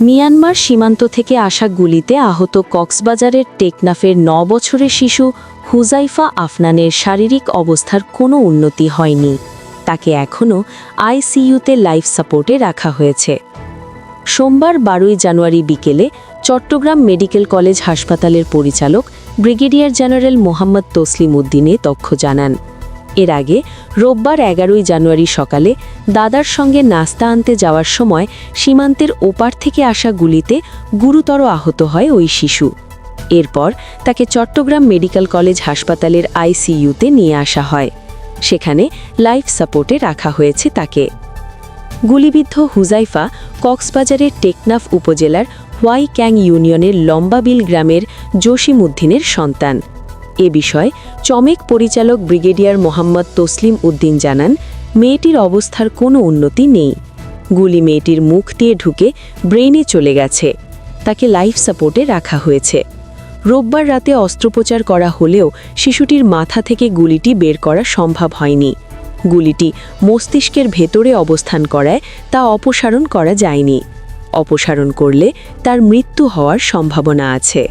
Myanmar সীমান্ত থেকে আসা গুলিতে আহত কক্সবাজারের টেকনাফের ন বছরের শিশু হুজাইফা আফনানের শারীরিক অবস্থার কোনো উন্নতি হয়নি। তাকে এখনও আইসিইউতে লাইফ সাপোর্টে রাখা হয়েছে। সোমবার বারোই জানুয়ারি বিকেলে চট্টগ্রাম মেডিকেল কলেজ হাসপাতালের পরিচালক ব্রিগেডিয়ার জেনারেল মোহাম্মদ তসলিম উদ্দিনে তথ্য জানান। এর আগে রোববার এগারোই জানুয়ারি সকালে দাদার সঙ্গে নাস্তা আনতে যাওয়ার সময় সীমান্তের ওপার থেকে আসা গুলিতে গুরুতর আহত হয় ওই শিশু। এরপর তাকে চট্টগ্রাম মেডিকেল কলেজ হাসপাতালের আইসিইউতে নিয়ে আসা হয়। সেখানে লাইফ সাপোর্টে রাখা হয়েছে তাকে। গুলিবিদ্ধ হুজাইফা কক্সবাজারের টেকনাফ উপজেলার হোয়াই ক্যাং ইউনিয়নের লম্বাবিল গ্রামের জসিমউদ্দিনের সন্তান। এ বিষয়ে চমেক পরিচালক ব্রিগেডিয়ার মোহাম্মদ তসলিম উদ্দিন জানান, মেয়েটির অবস্থার কোনো উন্নতি নেই। গুলি মেয়েটির মুখ দিয়ে ঢুকে ব্রেইনে চলে গেছে। তাকে লাইফ সাপোর্টে রাখা হয়েছে। রোববার রাতে অস্ত্রোপচার করা হলেও শিশুটির মাথা থেকে গুলিটি বের করা সম্ভব হয়নি। গুলিটি মস্তিষ্কের ভেতরে অবস্থান করায় তা অপসারণ করা যায়নি। অপসারণ করলে তার মৃত্যু হওয়ার সম্ভাবনা আছে।